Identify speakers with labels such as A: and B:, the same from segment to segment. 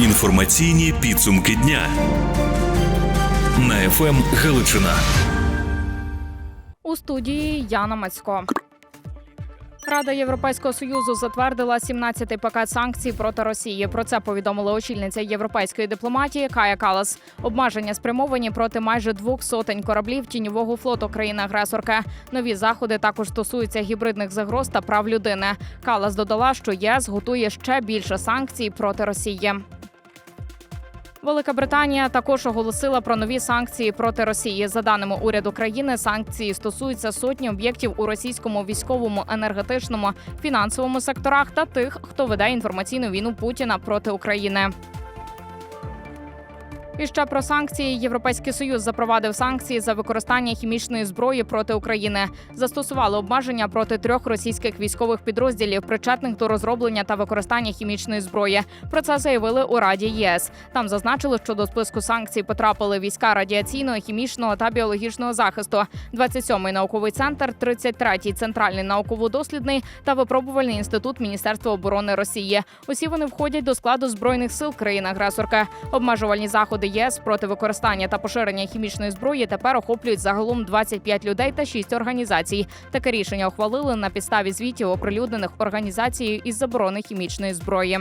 A: Інформаційні підсумки дня на ФМ Галичина.
B: У студії Яна Мацько. Рада Європейського союзу затвердила 17-й пакет санкцій проти Росії. Про це повідомила очільниця європейської дипломатії Кая Калас. Обмеження спрямовані проти майже двох сотень кораблів тіньового флоту країни-агресорки. Нові заходи також стосуються гібридних загроз та прав людини. Калас додала, що ЄС готує ще більше санкцій проти Росії. Велика Британія також оголосила про нові санкції проти Росії. За даними уряду країни, санкції стосуються сотні об'єктів у російському військовому, енергетичному, фінансовому секторах та тих, хто веде інформаційну війну Путіна проти України. І ще про санкції Європейський союз запровадив санкції за використання хімічної зброї проти України. Застосували обмеження проти трьох російських військових підрозділів, причетних до розроблення та використання хімічної зброї. Про це заявили у Раді ЄС. Там зазначили, що до списку санкцій потрапили війська радіаційного, хімічного та біологічного захисту, 27-й науковий центр, 33-й центральний науково-дослідний та випробувальний інститут Міністерства оборони Росії. Усі вони входять до складу збройних сил країни-агресорки. Обмежувальні заходи ЄС проти використання та поширення хімічної зброї тепер охоплюють загалом 25 людей та 6 організацій. Таке рішення ухвалили на підставі звітів, оприлюднених організацією із заборони хімічної зброї.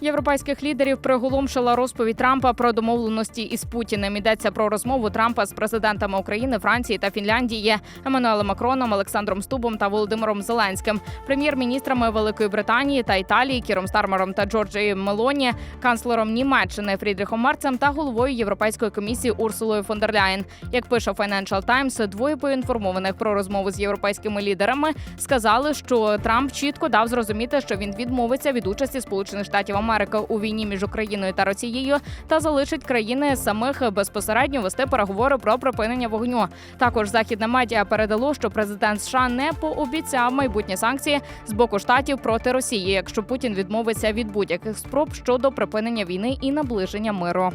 B: Європейських лідерів приголомшила розповідь Трампа про домовленості із Путіним. Йдеться про розмову Трампа з президентами України, Франції та Фінляндії, Еммануелем Макроном, Олександром Стубом та Володимиром Зеленським, прем'єр-міністрами Великої Британії та Італії, Кіром Стармером та Джорджією Мелоні, канцлером Німеччини Фрідріхом Марцем та головою Європейської комісії Урсулою фон дер Ляєн. Як пише Financial Times, двоє поінформованих про розмову з європейськими лідерами сказали, що Трамп чітко дав зрозуміти, що він відмовиться від участі Сполучених Штатів Америки у війні між Україною та Росією та залишить країни самих безпосередньо вести переговори про припинення вогню. Також західне медіа передало, що президент США не пообіцяв майбутні санкції з боку штатів проти Росії, якщо Путін відмовиться від будь-яких спроб щодо припинення війни і наближення миру.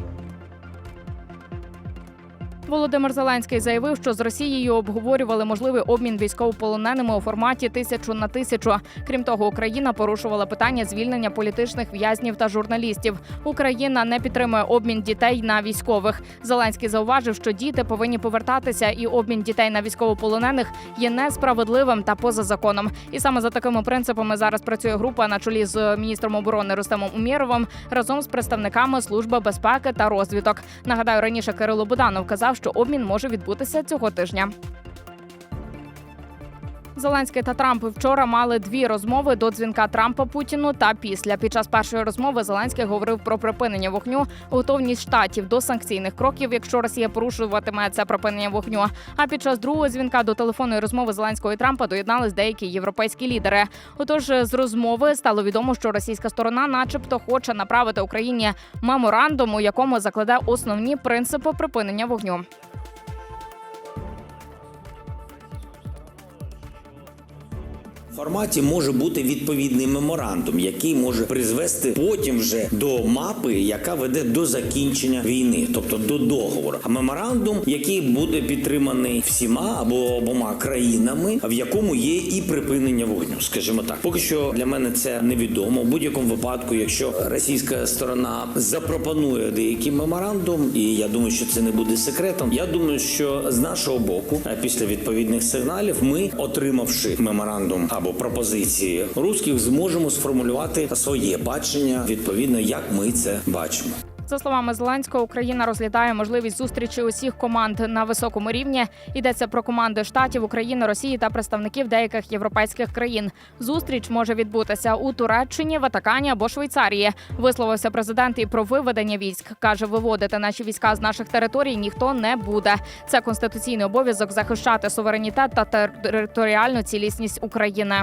B: Володимир Зеленський заявив, що з Росією обговорювали можливий обмін військовополоненими у форматі тисячу на тисячу. Крім того, Україна порушувала питання звільнення політичних в'язнів та журналістів. Україна не підтримує обмін дітей на військових. Зеленський зауважив, що діти повинні повертатися, і обмін дітей на військовополонених є несправедливим та поза законом. І саме за такими принципами зараз працює група на чолі з міністром оборони Рустемом Умєровим разом з представниками служби безпеки та розвідок. Нагадаю, раніше Кирило Буданов казав, що обмін може відбутися цього тижня. Зеленський та Трамп вчора мали дві розмови до дзвінка Трампа Путіну та після. Під час першої розмови Зеленський говорив про припинення вогню, готовність штатів до санкційних кроків, якщо Росія порушуватиме це припинення вогню. А під час другого дзвінка до телефонної розмови Зеленського і Трампа доєднались деякі європейські лідери. Отож, з розмови стало відомо, що російська сторона, начебто, хоче направити Україні меморандум, у якому закладе основні принципи припинення вогню.
C: Форматі може бути відповідний меморандум, який може призвести потім вже до мапи, яка веде до закінчення війни, тобто до договору. А меморандум, який буде підтриманий всіма або обома країнами, в якому є і припинення вогню, скажімо так. Поки що для мене це невідомо. В будь-якому випадку, якщо російська сторона запропонує деякий меморандум, і я думаю, що це не буде секретом. Я думаю, що з нашого боку, е, після відповідних сигналів, ми, отримавши меморандум або пропозиції русських, зможемо сформулювати своє бачення відповідно, як ми це бачимо.
B: За словами Зеленського, Україна розглядає можливість зустрічі усіх команд на високому рівні. Йдеться про команди штатів України, Росії та представників деяких європейських країн. Зустріч може відбутися у Туреччині, Ватикані або Швейцарії. Висловився президент і про виведення військ. каже, виводити наші війська з наших територій ніхто не буде. Це конституційний обов'язок захищати суверенітет та територіальну цілісність України.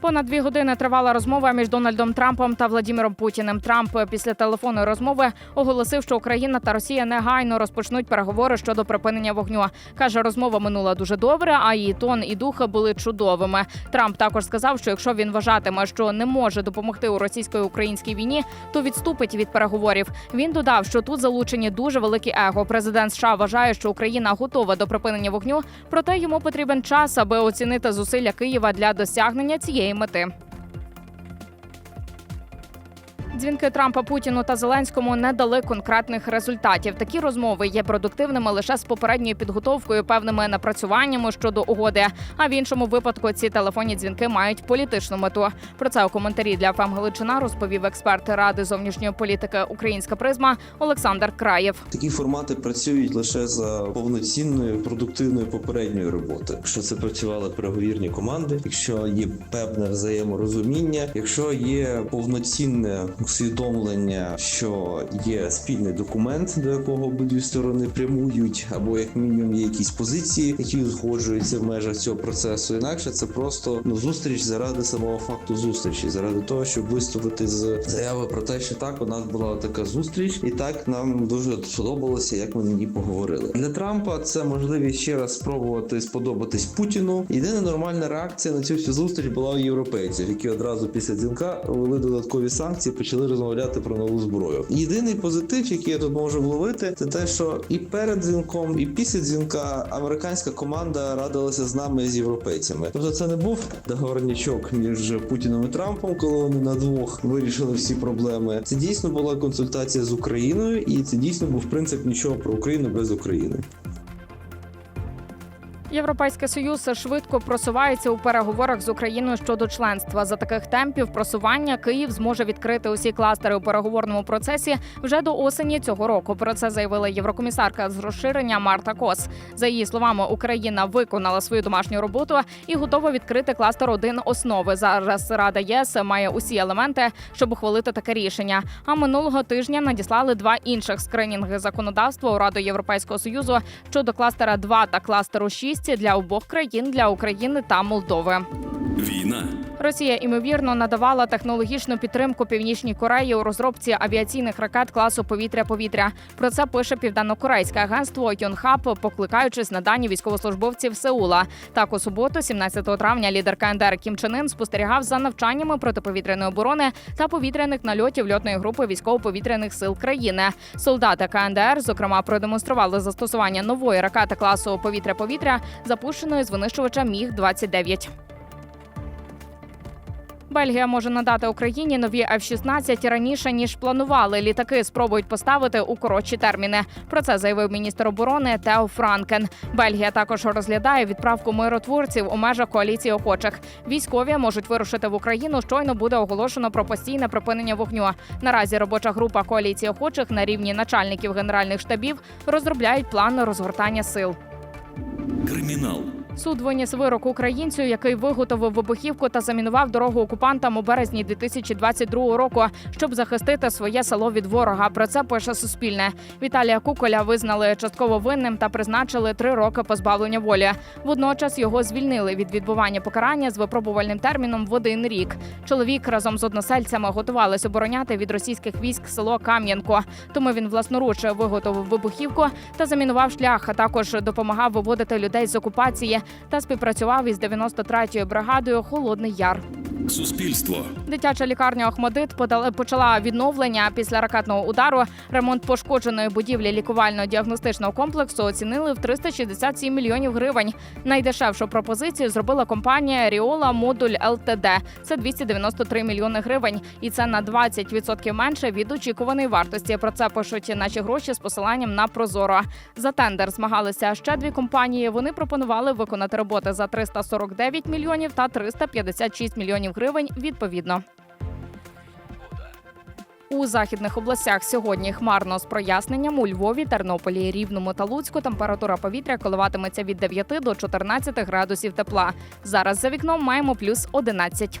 B: Понад дві години тривала розмова між Дональдом Трампом та Владіміром Путіним. Трамп після телефонної розмови оголосив, що Україна та Росія негайно розпочнуть переговори щодо припинення вогню. каже, розмова минула дуже добре, а її тон і дух були чудовими. Трамп також сказав, що якщо він вважатиме, що не може допомогти у російсько-українській війні, то відступить від переговорів. Він додав, що тут залучені дуже великі его. Президент США вважає, що Україна готова до припинення вогню, проте йому потрібен час, аби оцінити зусилля Києва для досягнення цієї мети. Дзвінки Трампа Путіну та Зеленському не дали конкретних результатів. Такі розмови є продуктивними лише з попередньою підготовкою, певними напрацюваннями щодо угоди. А в іншому випадку ці телефонні дзвінки мають політичну мету. Про це у коментарі для ФМ Галичина розповів експерт ради зовнішньої політики Українська призма Олександр Краєв.
D: Такі формати працюють лише за повноцінною продуктивною попередньої роботи. Якщо це працювали переговірні команди, якщо є певне взаєморозуміння, якщо є повноцінне усвідомлення, що є спільний документ, до якого обидві сторони прямують, або як мінімум є якісь позиції, які узгоджуються в межах цього процесу. Інакше це просто ну зустріч заради самого факту зустрічі, заради того, щоб виступити з заяви про те, що так у нас була така зустріч, і так нам дуже сподобалося, як ми на ній поговорили. Для Трампа це можливість ще раз спробувати сподобатись Путіну. Єдина нормальна реакція на цю всю зустріч була у європейців, які одразу після дзвінка ввели додаткові санкції, почали розмовляти про нову зброю. Єдиний позитив, який я тут можу вловити, це те, що і перед дзвінком, і після дзвінка американська команда радилася з нами з європейцями. Тобто, це не був договорнячок між Путіном і Трампом, коли вони на двох вирішили всі проблеми. Це дійсно була консультація з Україною, і це дійсно був принцип нічого про Україну без України.
B: Європейський союз швидко просувається у переговорах з Україною щодо членства. За таких темпів просування Київ зможе відкрити усі кластери у переговорному процесі вже до осені цього року. Про це заявила єврокомісарка з розширення Марта Кос. За її словами, Україна виконала свою домашню роботу і готова відкрити кластер 1 основи. Зараз Рада ЄС має усі елементи, щоб ухвалити таке рішення. А минулого тижня надіслали два інших скринінги законодавства у Раду Європейського союзу щодо кластера 2 та кластеру 6 для обох країн для України та Молдови.
A: Війна.
B: Росія ймовірно надавала технологічну підтримку Північній Кореї у розробці авіаційних ракет класу повітря-повітря. Про це пише південнокорейське агентство Йонхап, покликаючись на дані військовослужбовців Сеула. Так у суботу, 17 травня, лідер КНДР Кім Чен Ын спостерігав за навчаннями протиповітряної оборони та повітряних нальотів льотної групи військово-повітряних сил країни. Солдати КНДР, зокрема, продемонстрували застосування нової ракети класу повітря-повітря, запущеної з винищувача Міг 29 Бельгія може надати Україні нові F-16 раніше ніж планували. Літаки спробують поставити у коротші терміни. Про це заявив міністр оборони Тео Франкен. Бельгія також розглядає відправку миротворців у межах коаліції охочих. Військові можуть вирушити в Україну. Щойно буде оголошено про постійне припинення вогню. Наразі робоча група коаліції охочих на рівні начальників генеральних штабів розробляють план розгортання сил.
A: Кримінал.
B: Суд виніс вирок українцю, який виготовив вибухівку та замінував дорогу окупантам у березні 2022 року, щоб захистити своє село від ворога. Про це пише Суспільне. Віталія Куколя визнали частково винним та призначили три роки позбавлення волі. Водночас його звільнили від відбування покарання з випробувальним терміном в один рік. Чоловік разом з односельцями готувались обороняти від російських військ село Кам'янко. Тому він власноруч виготовив вибухівку та замінував шлях. А також допомагав виводити людей з окупації та співпрацював із 93-ю бригадою Холодний Яр.
A: Суспільство.
B: Дитяча лікарня Охмадит почала відновлення після ракетного удару. Ремонт пошкодженої будівлі лікувально-діагностичного комплексу оцінили в 367 мільйонів гривень. Найдешевшу пропозицію зробила компанія Ріола Модуль ЛТД. Це 293 мільйони гривень, і це на 20% менше від очікуваної вартості. Про це пишуть наші гроші з посиланням на Прозоро. За тендер змагалися ще дві компанії. Вони пропонували виконати роботи за 349 мільйонів та 356 мільйонів гривень відповідно. У західних областях сьогодні хмарно з проясненням у Львові, Тернополі, Рівному та Луцьку температура повітря коливатиметься від 9 до 14 градусів тепла. Зараз за вікном маємо плюс 11.